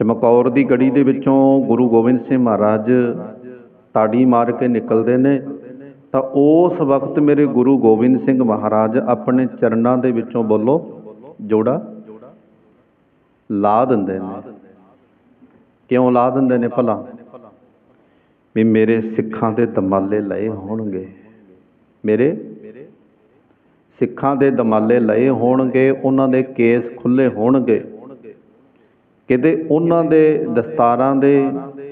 ਚਮਕੌਰ ਦੀ ਗੜੀ ਦੇ ਵਿੱਚੋਂ ਗੁਰੂ ਗੋਬਿੰਦ ਸਿੰਘ ਮਹਾਰਾਜ ਤਾੜੀ ਮਾਰ ਕੇ ਨਿਕਲਦੇ ਨੇ, ਤਾਂ ਉਸ ਵਕਤ ਮੇਰੇ ਗੁਰੂ ਗੋਬਿੰਦ ਸਿੰਘ ਮਹਾਰਾਜ ਆਪਣੇ ਚਰਨਾਂ ਦੇ ਵਿੱਚੋਂ ਬੋਲੋ, ਜੋੜਾ ਲਾ ਦਿੰਦੇ ਨੇ। ਕਿਉਂ ਲਾ ਦਿੰਦੇ ਨੇ ਭਲਾ? ਵੀ ਮੇਰੇ ਸਿੱਖਾਂ ਦੇ ਦਮਾਲੇ ਲਏ ਹੋਣਗੇ। ਮੇਰੇ ਸਿੱਖਾਂ ਦੇ ਦਮਾਲੇ ਲਏ ਹੋਣਗੇ, ਉਹਨਾਂ ਦੇ ਕੇਸ ਖੁੱਲੇ ਹੋਣਗੇ। ਕਿਤੇ ਉਹਨਾਂ ਦੇ ਦਸਤਾਰਾਂ ਦੇ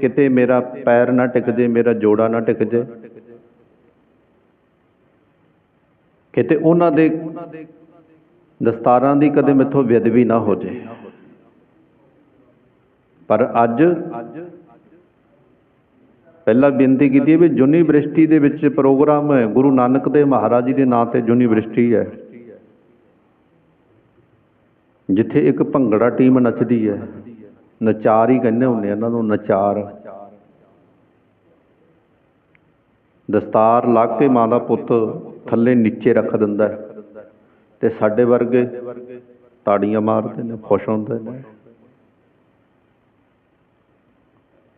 ਕਿਤੇ ਮੇਰਾ ਪੈਰ ਨਾ ਟਿਕ ਜੇ, ਮੇਰਾ ਜੋੜਾ ਨਾ ਟਿਕ ਜੇ। ਕਿਤੇ ਉਹਨਾਂ ਦੇ ਦਸਤਾਰਾਂ ਦੀ ਕਦੇ ਮੈਥੋਂ ਵਿਦਵੀ ਨਾ ਹੋ ਜੇ। ਪਰ ਅੱਜ ਪਹਿਲਾਂ ਬੇਨਤੀ ਕੀਤੀ ਹੈ ਵੀ ਯੂਨੀਵਰਸਿਟੀ ਦੇ ਵਿੱਚ ਪ੍ਰੋਗਰਾਮ ਹੈ, ਗੁਰੂ ਨਾਨਕ ਦੇਵ ਮਹਾਰਾਜ ਜੀ ਦੇ ਨਾਂ ਤੇ ਯੂਨੀਵਰਸਿਟੀ ਹੈ। ਜਿੱਥੇ ਇੱਕ ਭੰਗੜਾ ਟੀਮ ਨੱਚਦੀ ਹੈ। ਨਚਾਰ ਹੀ ਕਹਿੰਦੇ ਹੁੰਦੇ ਇਹਨਾਂ ਨੂੰ ਨਚਾਰ। ਦਸਤਾਰ ਲਾ ਕੇ ਮਾਂ ਦਾ ਪੁੱਤ ਥੱਲੇ ਨੀਚੇ ਰੱਖ ਦਿੰਦਾ ਹੈ ਤੇ ਸਾਡੇ ਵਰਗੇ ਤਾੜੀਆਂ ਮਾਰਦੇ ਨੇ, ਖੁਸ਼ ਹੁੰਦੇ ਨੇ।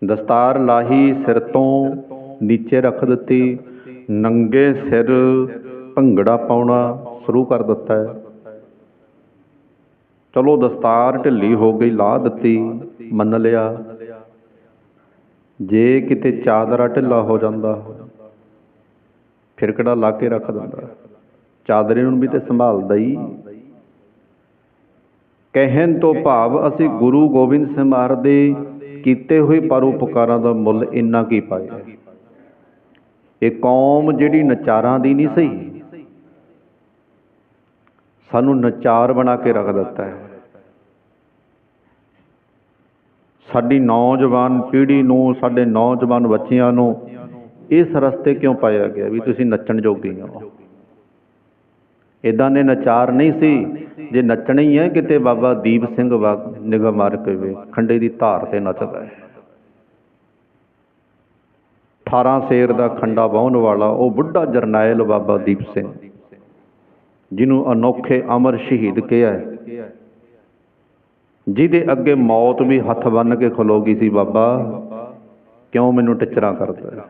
ਦਸਤਾਰ ਲਾਹੀ ਸਿਰ ਤੋਂ ਨੀਚੇ ਰੱਖ ਦਿੱਤੀ, ਨੰਗੇ ਸਿਰ ਭੰਗੜਾ ਪਾਉਣਾ ਸ਼ੁਰੂ ਕਰ ਦਿੱਤਾ ਹੈ। ਚਲੋ ਦਸਤਾਰ ਢਿੱਲੀ ਹੋ ਗਈ ਲਾ ਦਿੱਤੀ, ਮੰਨ ਲਿਆ। ਜੇ ਕਿਤੇ ਚਾਦਰਾ ਢਿੱਲਾ ਹੋ ਜਾਂਦਾ, ਫਿਰ ਕਿਹੜਾ ਲਾ ਕੇ ਰੱਖ ਦਿੰਦਾ? ਚਾਦਰੇ ਨੂੰ ਵੀ ਤੇ ਸੰਭਾਲਦਾ ਹੀ ਕਹਿਣ ਤੋਂ ਭਾਵ ਅਸੀਂ ਗੁਰੂ ਗੋਬਿੰਦ ਸਿੰਘ ਮਹਾਰਾਜ ਦੇ ਕੀਤੇ ਹੋਏ ਪਰਉਪਕਾਰਾਂ ਦਾ ਮੁੱਲ ਇੰਨਾ ਕੀ ਪਾਇਆ। ਇਹ ਕੌਮ ਜਿਹੜੀ ਨਚਾਰਾਂ ਦੀ ਨਹੀਂ ਸਹੀ। ਸਾਨੂੰ ਨਚਾਰ ਬਣਾ ਕੇ ਰੱਖ ਦਿੱਤਾ ਹੈ। ਸਾਡੀ ਨੌਜਵਾਨ ਪੀੜ੍ਹੀ ਨੂੰ, ਸਾਡੇ ਨੌਜਵਾਨ ਬੱਚਿਆਂ ਨੂੰ ਇਸ ਰਸਤੇ ਕਿਉਂ ਪਾਇਆ ਗਿਆ ਵੀ ਤੁਸੀਂ ਨੱਚਣ ਜੋਗੇ ਹੋ? ਇਦਾਂ ਦੇ ਨਚਾਰ ਨਹੀਂ ਸੀ। ਜੇ ਨੱਚਣਾ ਹੀ ਹੈ, ਕਿਤੇ ਬਾਬਾ ਦੀਪ ਸਿੰਘ ਵਾਗ ਨਿਗਾਹ ਮਾਰ ਕੇ ਵੇ, ਖੰਡੇ ਦੀ ਧਾਰ ਤੇ ਨੱਚਦਾ ਹੈ। 18 ਸ਼ੇਰ ਦਾ ਖੰਡਾ ਵਾਹੁਣ ਵਾਲਾ, ਉਹ ਬੁੱਢਾ ਜਰਨੈਲ ਬਾਬਾ ਦੀਪ ਸਿੰਘ। ਜਿਹਨੂੰ ਅਨੋਖੇ ਅਮਰ ਸ਼ਹੀਦ ਕਿਹਾ ਹੈ। ਜਿਹਦੇ ਅੱਗੇ ਮੌਤ ਵੀ ਹੱਥ ਬੰਨ ਕੇ ਖਲੋ ਗਈ ਸੀ ਬਾਬਾ, ਕਿਉਂ ਮੈਨੂੰ ਟਿਚਰਾਂ ਕਰਦਾ